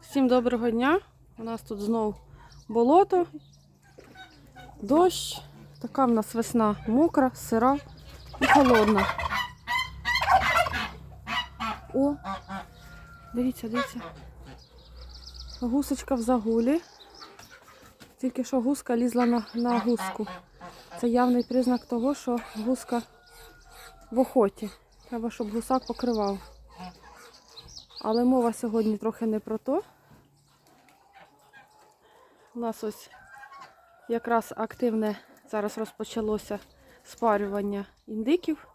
Всім доброго дня. У нас тут знов болото, дощ. Така в нас весна мокра, сира і холодна. О, дивіться, дивіться. Гусочка в загулі. Тільки що гуска лізла на, на гуску. Це явний признак того, що гуска в охоті. Треба, щоб гусак покривав. Але мова сьогодні трохи не про то. У нас ось якраз активне зараз розпочалося спарювання індиків.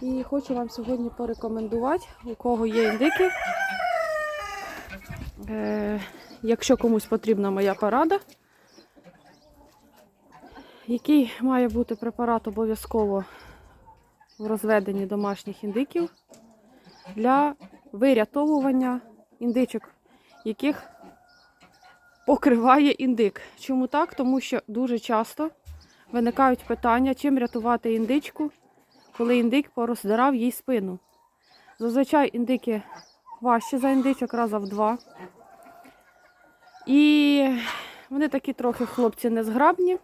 І хочу вам сьогодні порекомендувати, у кого є індики. Е, якщо комусь потрібна моя порада, який має бути препарат обов'язково в розведенні домашніх індиків для вирятовування індичок, яких покриває індик. Чому так? Тому що дуже часто виникають питання, чим рятувати індичку, коли індик пороздирав їй спину. Зазвичай індики важчі за індичок раза в два. І вони такі трохи хлопці незграбні.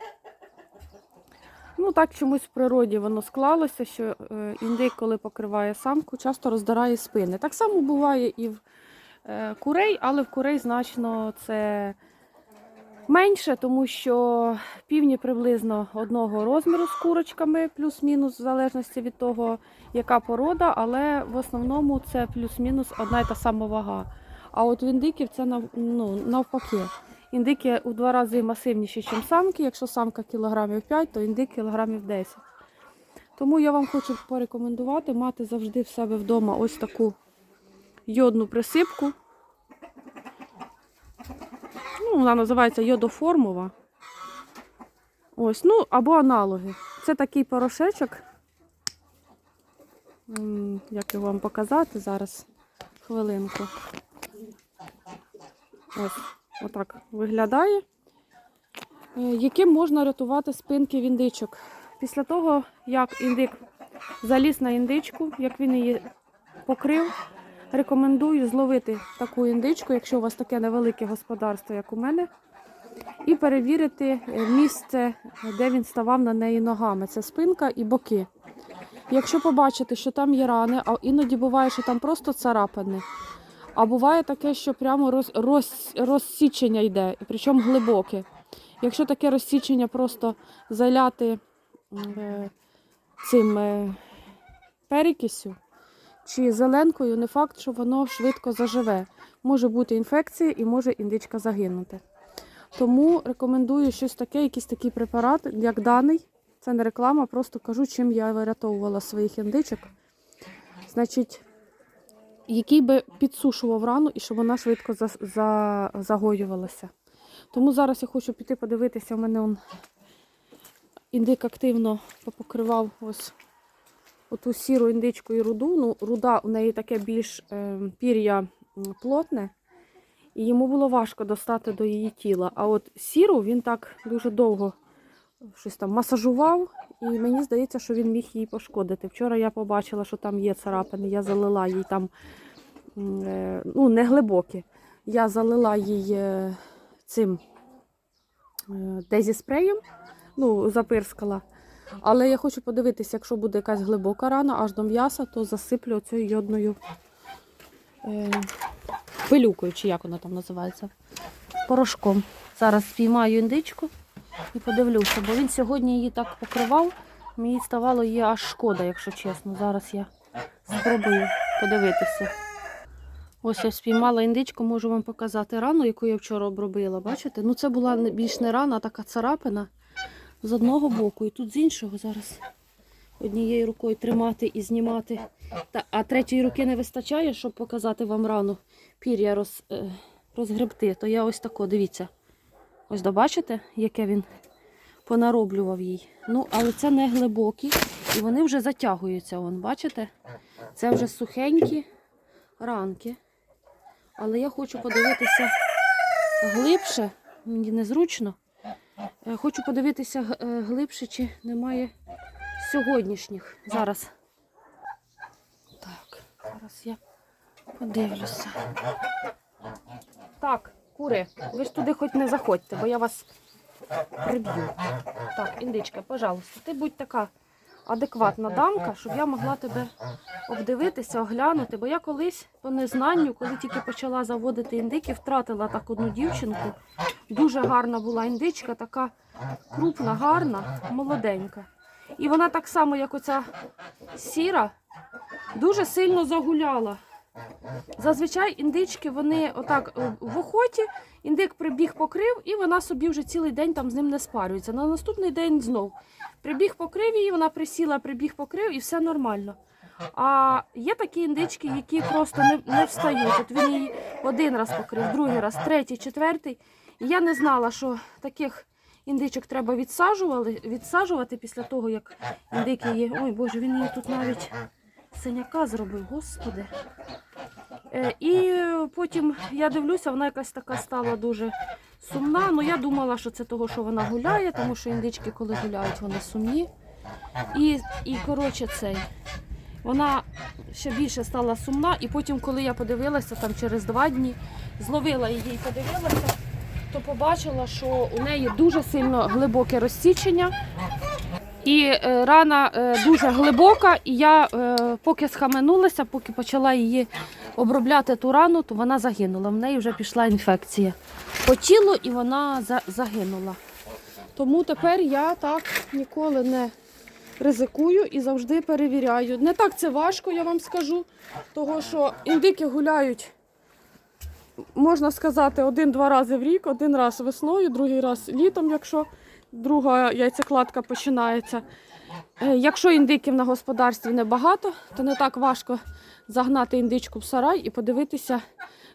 Ну, так чомусь в природі воно склалося, що е, індик, коли покриває самку, часто роздирає спини. Так само буває і в е, курей, але в курей значно це менше, тому що півні приблизно одного розміру з курочками, плюс-мінус, в залежності від того, яка порода, але в основному це плюс-мінус одна й та сама вага. А от в індиків це ну, навпаки. Індики у два рази масивніші, ніж самки. Якщо самка кілограмів 5, то індик кілограмів 10. Тому я вам хочу порекомендувати мати завжди в себе вдома ось таку йодну присипку. Ну, вона називається йодоформова. Ось, ну, або аналоги. Це такий порошечок. Як його вам показати зараз? Хвилинку. Ось, отак виглядає. Е, Яким можна рятувати спинки в індичок. Після того, як індик заліз на індичку, як він її покрив, рекомендую зловити таку індичку, якщо у вас таке невелике господарство, як у мене, і перевірити е, місце, де він ставав на неї ногами. Це спинка і боки. Якщо побачите, що там є рани, а іноді буває, що там просто царапини, а буває таке, що прямо роз, роз, розсічення йде, причому глибоке. Якщо таке розсічення просто заляти е, цим е, перекисю чи зеленкою, не факт, що воно швидко заживе. Може бути інфекція і може індичка загинути. Тому рекомендую щось таке, якийсь такий препарат, як даний. Це не реклама, просто кажу, чим я вирятовувала своїх індичок. Значить, який би підсушував рану і щоб вона швидко за, за, загоювалася. Тому зараз я хочу піти подивитися, у мене он індик активно попокривав ось оту сіру індичку і руду. Ну, руда у неї таке більш е, пір'я плотне, і йому було важко достати до її тіла. А от сіру він так дуже довго щось там масажував, і мені здається, що він міг її пошкодити. Вчора я побачила, що там є царапини, я залила їй там е, ну, не глибокі. Я залила їй е, цим е, дезі спреєм, ну, запирскала. Але я хочу подивитися, якщо буде якась глибока рана аж до м'яса, то засиплю цією йодною пилюкою, чи як вона там називається, порошком. Зараз спіймаю індичку і подивлюся, бо він сьогодні її так покривав, мені ставало її аж шкода, якщо чесно. Зараз я спробую подивитися. Ось я спіймала індичку, можу вам показати рану, яку я вчора обробила. Бачите? Ну це була більш не рана, а така царапина з одного боку, і тут з іншого зараз однією рукою тримати і знімати. Та, а третьої руки не вистачає, щоб показати вам рану, пір'я роз, е, розгребти. То я ось тако, дивіться. Ось добачите, яке він понароблював їй. Ну, але це не глибокі, і вони вже затягуються. Вон, бачите? Це вже сухенькі ранки. Але я хочу подивитися глибше, мені незручно. Е, Хочу подивитися е, глибше, чи немає сьогоднішніх. Зараз. Так, зараз я Подивлюся. Так, кури, ви ж туди хоч не заходьте, бо я вас приб'ю. Так, індичка, пожалуйста, ти будь така адекватна дамка, щоб я могла тебе обдивитися, оглянути. Бо я колись по незнанню, коли тільки почала заводити індики, втратила так одну дівчинку. Дуже гарна була індичка, така крупна, гарна, молоденька. І вона так само, як оця сіра, дуже сильно загуляла. Зазвичай індички вони отак е, в охоті, індик прибіг покрив, і вона собі вже цілий день там з ним не спарюється. На наступний день знов прибіг покрив її, вона присіла, прибіг покрив і все нормально. А є такі індички, які просто не, не встають. От він її один раз покрив, другий раз, третій, четвертий. І я не знала, що таких індичок треба відсаджували, відсаджувати після того, як індики її. Ой Боже, він її тут навіть синяка зробив, господи. Е, І потім я дивлюся, вона якась така стала дуже сумна. Ну я думала, що це того, що вона гуляє, тому що індички, коли гуляють, вони сумні. І, і коротше, цей. Вона ще більше стала сумна, і потім, коли я подивилася там через два дні, зловила її і подивилася, то побачила, що у неї дуже сильно глибоке розсічення. І е, рана е, дуже глибока, і я е, поки схаменулася, поки почала її обробляти ту рану, то вона загинула. В неї вже пішла інфекція по тілу, і вона загинула. Тому тепер я так ніколи не ризикую і завжди перевіряю. Не так це важко, я вам скажу, того що індики гуляють, можна сказати, один-два рази в рік, один раз весною, другий раз літом, якщо друга яйцекладка починається. Е, Якщо індиків на господарстві небагато, то не так важко загнати індичку в сарай і подивитися,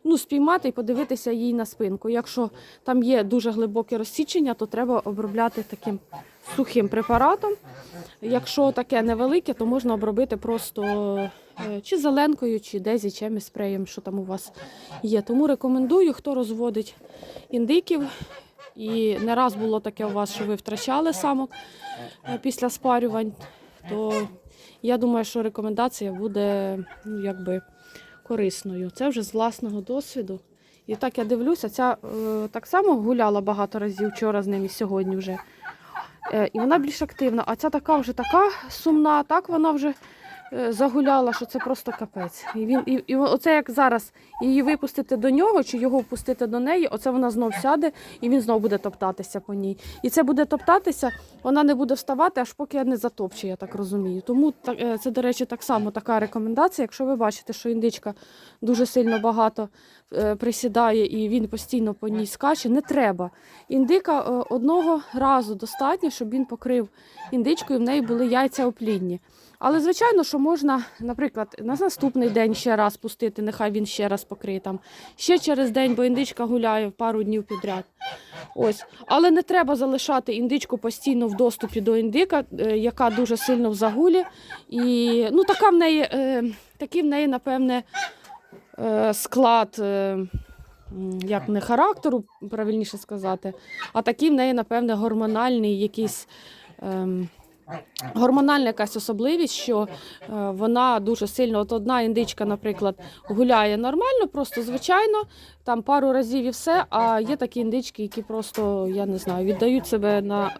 ну, спіймати і подивитися їй на спинку. Якщо там є дуже глибоке розсічення, то треба обробляти таким сухим препаратом. Якщо таке невелике, то можна обробити просто е, чи зеленкою, чи дезі, чимось спреєм, що там у вас є. Тому рекомендую, хто розводить індиків. І не раз було таке у вас, що ви втрачали самок е, після спарювань, то я думаю, що рекомендація буде ну, якби корисною. Це вже з власного досвіду. І так я дивлюся, ця е, так само гуляла багато разів вчора з ним і сьогодні вже. Е, і вона більш активна. А ця така вже така сумна, так вона вже загуляла, що це просто капець. І, він, і, і оце як зараз її випустити до нього чи його впустити до неї, оце вона знов сяде і він знов буде топтатися по ній. І це буде топтатися, вона не буде вставати, аж поки не затопче, я так розумію. Тому так, е, це, до речі, так само така рекомендація. Якщо ви бачите, що індичка дуже сильно багато е, присідає і він постійно по ній скаче, не треба. Індика е, одного разу достатньо, щоб він покрив індичку і в неї були яйця оплідні. Але звичайно, що можна, наприклад, на наступний день ще раз пустити, нехай він ще раз покриє там, ще через день, бо індичка гуляє пару днів підряд. Ось. Але не треба залишати індичку постійно в доступі до індика, е, яка дуже сильно в загулі. І ну, така в неї, е, такий в неї, напевне, е, склад. Як не характеру, правильніше сказати, а такий в неї, напевне, гормональний якийсь. Ем, Гормональна якась особливість, що е, вона дуже сильно, от одна індичка, наприклад, гуляє нормально, просто звичайно, там пару разів і все. А є такі індички, які просто, я не знаю, віддають себе на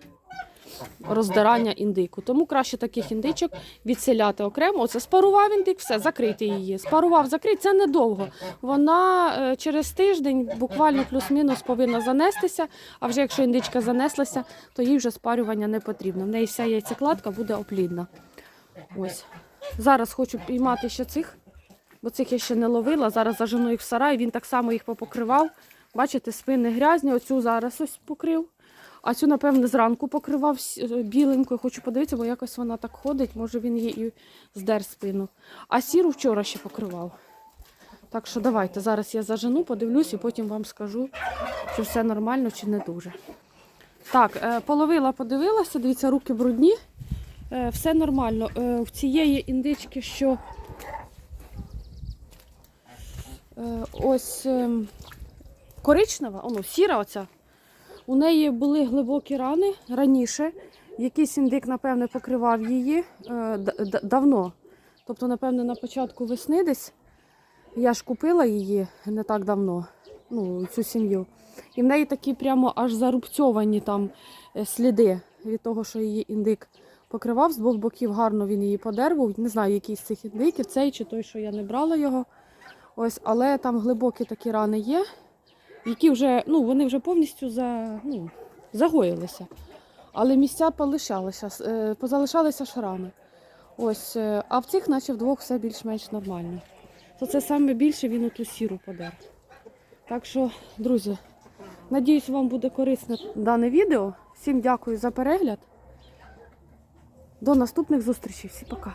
роздирання індику. Тому краще таких індичок відселяти окремо. Оце спарував індик, все, закрити її. Спарував, закрити, це недовго. Вона е, через тиждень, буквально плюс-мінус, повинна занестися. А вже якщо індичка занеслася, то їй вже спарювання не потрібно. В неї вся яйцекладка буде оплідна. Ось. Зараз хочу піймати ще цих, бо цих я ще не ловила. Зараз зажену їх в сарай, він так само їх попокривав. Бачите, спини грязні, оцю зараз ось покрив. А цю, напевне, зранку покривав е, біленькою. Хочу подивитися, бо якось вона так ходить. Може він їй і здер спину. А сіру вчора ще покривав. Так що давайте, зараз я зажену, подивлюсь і потім вам скажу, чи все нормально, чи не дуже. Так, е, половила, подивилася, дивіться, руки брудні. Е, Все нормально. В цієї індички, що ось ем, коричнева, оно, сіра оця. У неї були глибокі рани раніше. Якийсь індик, напевне, покривав її е, давно. Тобто, напевне, на початку весни десь Я ж купила її не так давно, ну, цю сім'ю. І в неї такі прямо аж зарубцьовані там е, сліди від того, що її індик покривав. З двох боків гарно він її подервав. Не знаю, який з цих індиків, цей чи той, що я не брала його. Ось, але там глибокі такі рани є, які вже, ну, вони вже повністю за, ну, загоїлися. Але місця полишалися, е, позалишалися шрами. Ось, е, а в цих, наче вдвох, все більш-менш нормально. То це саме більше він у ту сіру подер. Так що, друзі, надіюсь, вам буде корисне дане відео. Всім дякую за перегляд. До наступних зустрічей. Всі пока.